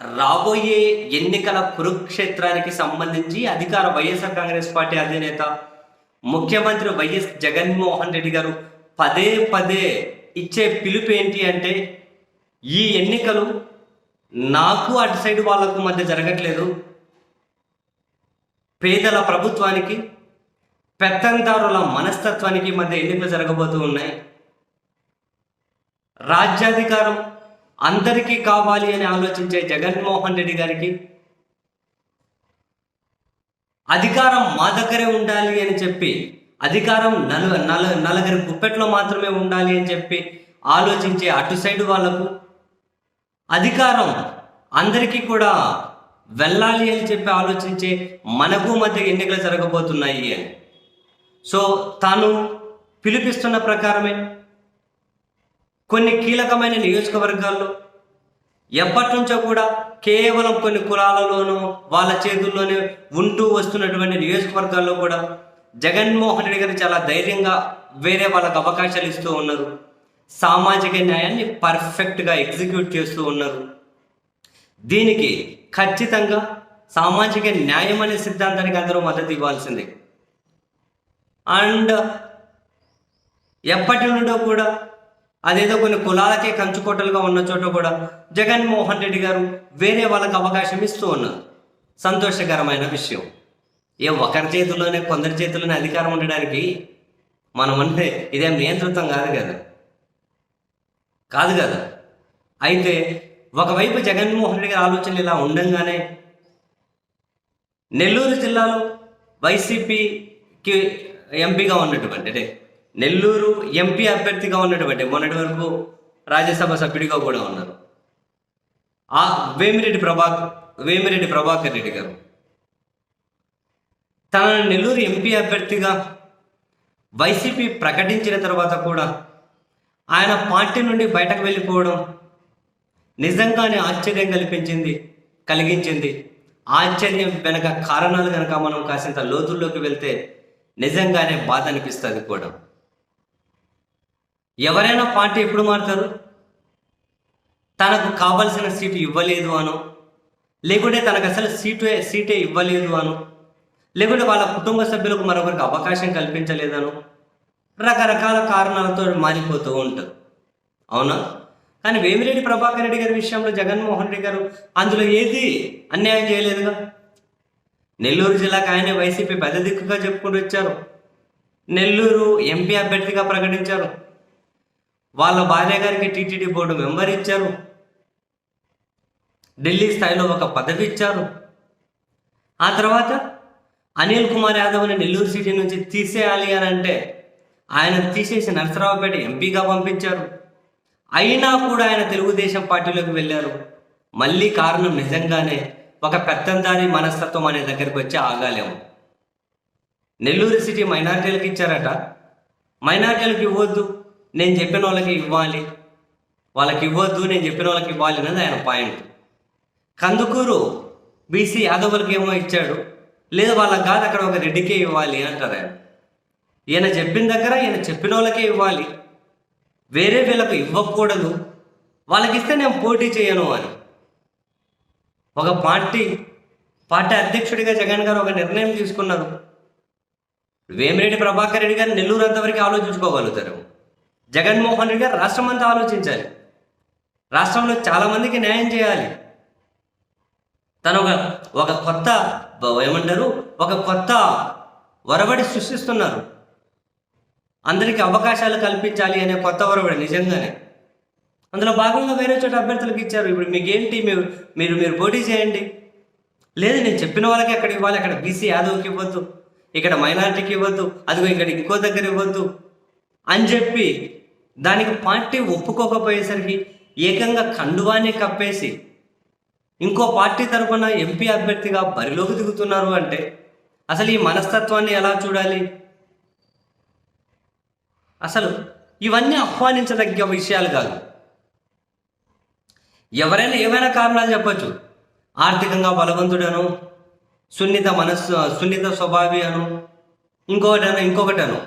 రాబోయే ఎన్నికల కురుక్షేత్రానికి సంబంధించి అధికార వైఎస్ఆర్ కాంగ్రెస్ పార్టీ అధినేత ముఖ్యమంత్రి వైఎస్ జగన్మోహన్ రెడ్డి గారు పదే పదే ఇచ్చే పిలుపు ఏంటి అంటే ఈ ఎన్నికలు నాకు అటు సైడ్ వాళ్ళకు మధ్య జరగట్లేదు. పేదల ప్రభుత్వానికి పెత్తందారుల మనస్తత్వానికి మధ్య ఎన్నికలు జరగబోతూ ఉన్నాయి. రాజ్యాధికారం అందరికీ కావాలి అని ఆలోచించే జగన్మోహన్ రెడ్డి గారికి అధికారం మా దగ్గరే ఉండాలి అని చెప్పి అధికారం నలు నల నలుగురి గుప్పెట్లో మాత్రమే ఉండాలి అని చెప్పి ఆలోచించే అటు సైడ్ వాళ్ళకు అధికారం అందరికీ కూడా వెళ్ళాలి అని చెప్పి ఆలోచించే మనకు మధ్య ఎన్నికలు జరగబోతున్నాయి అని. సో తాను పిలిపిస్తున్న ప్రకారమే కొన్ని కీలకమైన నియోజకవర్గాల్లో ఎప్పటి నుంచో కూడా కేవలం కొన్ని కులాలలోనూ వాళ్ళ చేతుల్లోనే ఉంటూ వస్తున్నటువంటి నియోజకవర్గాల్లో కూడా జగన్మోహన్ రెడ్డి గారు చాలా ధైర్యంగా వేరే వాళ్ళకు అవకాశాలు ఇస్తూ ఉన్నారు. సామాజిక న్యాయాన్ని పర్ఫెక్ట్గా ఎగ్జిక్యూట్ చేస్తూ ఉన్నారు. దీనికి ఖచ్చితంగా సామాజిక న్యాయం అనే సిద్ధాంతానికి అందరూ మద్దతు ఇవ్వాల్సిందే. అండ్ ఎప్పటి నుండో కూడా అదేదో కొన్ని కులాలకే కంచుకోటలుగా ఉన్న చోట కూడా జగన్మోహన్ రెడ్డి గారు వేరే వాళ్ళకి అవకాశం ఇస్తూ ఉన్నారు. సంతోషకరమైన విషయం. ఏ ఒకరి చేతుల్లోనే కొందరి చేతుల్లోనే అధికారం ఉండడానికి మనం అంటే ఇదేం నియంత్రితం కాదు కదా? కాదు కదా? అయితే ఒకవైపు జగన్మోహన్ రెడ్డి గారి ఆలోచనలు ఇలా ఉండంగానే నెల్లూరు జిల్లాలో వైసీపీకి ఎంపీగా ఉన్నటువంటి అంటే నెల్లూరు ఎంపీ అభ్యర్థిగా ఉన్నటువంటి మొన్నటి వరకు రాజ్యసభ సభ్యుడిగా కూడా ఉన్నారు. ఆ వేమిరెడ్డి ప్రభాకర్ వేమిరెడ్డి ప్రభాకర్ రెడ్డి గారు. తన నెల్లూరు ఎంపీ అభ్యర్థిగా వైసీపీ ప్రకటించిన తర్వాత కూడా ఆయన పార్టీ నుండి బయటకు వెళ్ళిపోవడం నిజంగానే ఆశ్చర్యం కల్పించింది కలిగించింది. ఆశ్చర్యం వెనక కారణాలు కనుక మనం కాసింత లోతుల్లోకి వెళ్తే నిజంగానే బాధ అనిపిస్తుంది కూడా. ఎవరైనా పార్టీ ఎప్పుడు మారుతారు? తనకు కావలసిన సీటు ఇవ్వలేదు అను లేకుంటే తనకు అసలు సీటే సీటే ఇవ్వలేదు అను లేకుంటే వాళ్ళ కుటుంబ సభ్యులకు మరొకరికి అవకాశం కల్పించలేదను రకరకాల కారణాలతో మారిపోతూ ఉంటారు. అవునా? కానీ వేమిరెడ్డి ప్రభాకర్ రెడ్డి గారి విషయంలో జగన్మోహన్ రెడ్డి గారు అందులో ఏది అన్యాయం చేయలేదుగా? నెల్లూరు జిల్లాకు ఆయనే వైసీపీ పెద్ద దిక్కుగా చెప్పుకుంటూ వచ్చారు. నెల్లూరు ఎంపీ అభ్యర్థిగా ప్రకటించారు. వాళ్ళ భార్య గారికి టీటీడీ బోర్డు మెంబర్ ఇచ్చారు. ఢిల్లీ స్థాయిలో ఒక పదవి ఇచ్చారు. ఆ తర్వాత అనిల్ కుమార్ యాదవ్ని నెల్లూరు సిటీ నుంచి తీసేయాలి అని అంటే ఆయన తీసేసి నరసరావుపేట ఎంపీగా పంపించారు. అయినా కూడా ఆయన తెలుగుదేశం పార్టీలోకి వెళ్ళారు. మళ్ళీ కారణం నిజంగానే ఒక పెత్తందారి మనస్తత్వం అనే దగ్గరికి వచ్చి ఆగాలేము. నెల్లూరు సిటీ మైనార్టీలకు ఇచ్చారట. మైనార్టీలకు ఇవ్వద్దు. నేను చెప్పిన వాళ్ళకి ఇవ్వాలి. వాళ్ళకి ఇవ్వద్దు నేను చెప్పిన వాళ్ళకి ఇవ్వాలి అనేది ఆయన పాయింట్ కందుకూరు బీసీ యాదవులకి ఏమో ఇచ్చాడు. లేదు వాళ్ళకి కాదు అక్కడ ఒక రెడ్డికే ఇవ్వాలి అంటారు ఆయన. ఈయన చెప్పిన దగ్గర ఈయన చెప్పిన వాళ్ళకే ఇవ్వాలి. వేరే వీళ్ళకు ఇవ్వకూడదు. వాళ్ళకి ఇస్తే నేను పోటీ చేయను అని. ఒక పార్టీ పార్టీ అధ్యక్షుడిగా జగన్ గారు ఒక నిర్ణయం తీసుకున్నారు. వేమిరెడ్డి ప్రభాకర్ రెడ్డి గారు నెల్లూరు అంతవరకు ఆలోచించుకోగలుగుతారు జగన్మోహన్ రెడ్డి గారు రాష్ట్రం అంతా ఆలోచించాలి. రాష్ట్రంలో చాలామందికి న్యాయం చేయాలి. తను ఒక ఒక కొత్త ఏమంటారు ఒక కొత్త వరబడి సృష్టిస్తున్నారు. అందరికీ అవకాశాలు కల్పించాలి అనే కొత్త ఒరవడి నిజంగానే. అందులో భాగంగా వేరే చోట అభ్యర్థులకు ఇచ్చారు. ఇప్పుడు మీకేంటి మీరు మీరు మీరు పోటీ చేయండి. లేదు నేను చెప్పిన వాళ్ళకి అక్కడ ఇవ్వాలి అక్కడ బీసీ యాదవ్కి ఇవ్వద్దు. ఇక్కడ మైనారిటీకి ఇవ్వద్దు. అదిగో ఇక్కడ ఇంకో దగ్గర ఇవ్వద్దు. అని చెప్పి దానికి పార్టీ ఒప్పుకోకపోయేసరికి ఏకంగా కండువానే కప్పేసి ఇంకో పార్టీ తరపున ఎంపీ అభ్యర్థిగా బరిలోకి దిగుతున్నారు అంటే అసలు ఈ మనస్తత్వాన్ని ఎలా చూడాలి? అసలు ఇవన్నీ ఆహ్వానించదగ్గ విషయాలు కాదు. ఎవరైనా ఏమైనా కారణాలు చెప్పచ్చు. ఆర్థికంగా బలవంతుడను సున్నిత మనస్సు సున్నిత స్వభావి అను ఇంకొకటను ఇంకొకటను.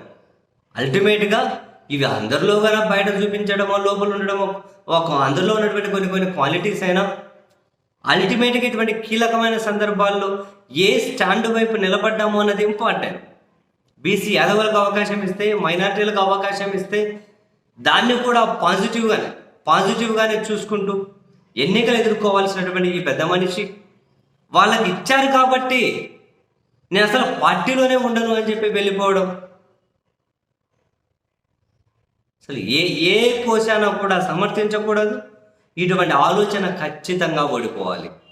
అల్టిమేట్గా ఇవి అందరిలో కూడా బయట చూపించడమో లోపల ఉండడమో ఒక అందులో ఉన్నటువంటి కొన్ని కొన్ని క్వాలిటీస్ అయినా అల్టిమేట్గా ఇటువంటి కీలకమైన సందర్భాల్లో ఏ స్టాండ్ వైపు నిలబడ్డాము అన్నది ఇంపార్టెంట్ బీసీ యాదవులకు అవకాశం ఇస్తే మైనార్టీలకు అవకాశం ఇస్తే దాన్ని కూడా పాజిటివ్గానే పాజిటివ్గానే చూసుకుంటూ ఎన్నికలు ఎదుర్కోవాల్సినటువంటి ఈ పెద్ద మనిషి వాళ్ళకి ఇచ్చారు కాబట్టి నేను అసలు పార్టీలోనే ఉండను అని చెప్పి వెళ్ళిపోవడం అసలు ఏ ఏ కోశాన కూడా సమర్థించకూడదు. ఇటువంటి ఆలోచన ఖచ్చితంగా ఓడిపోవాలి.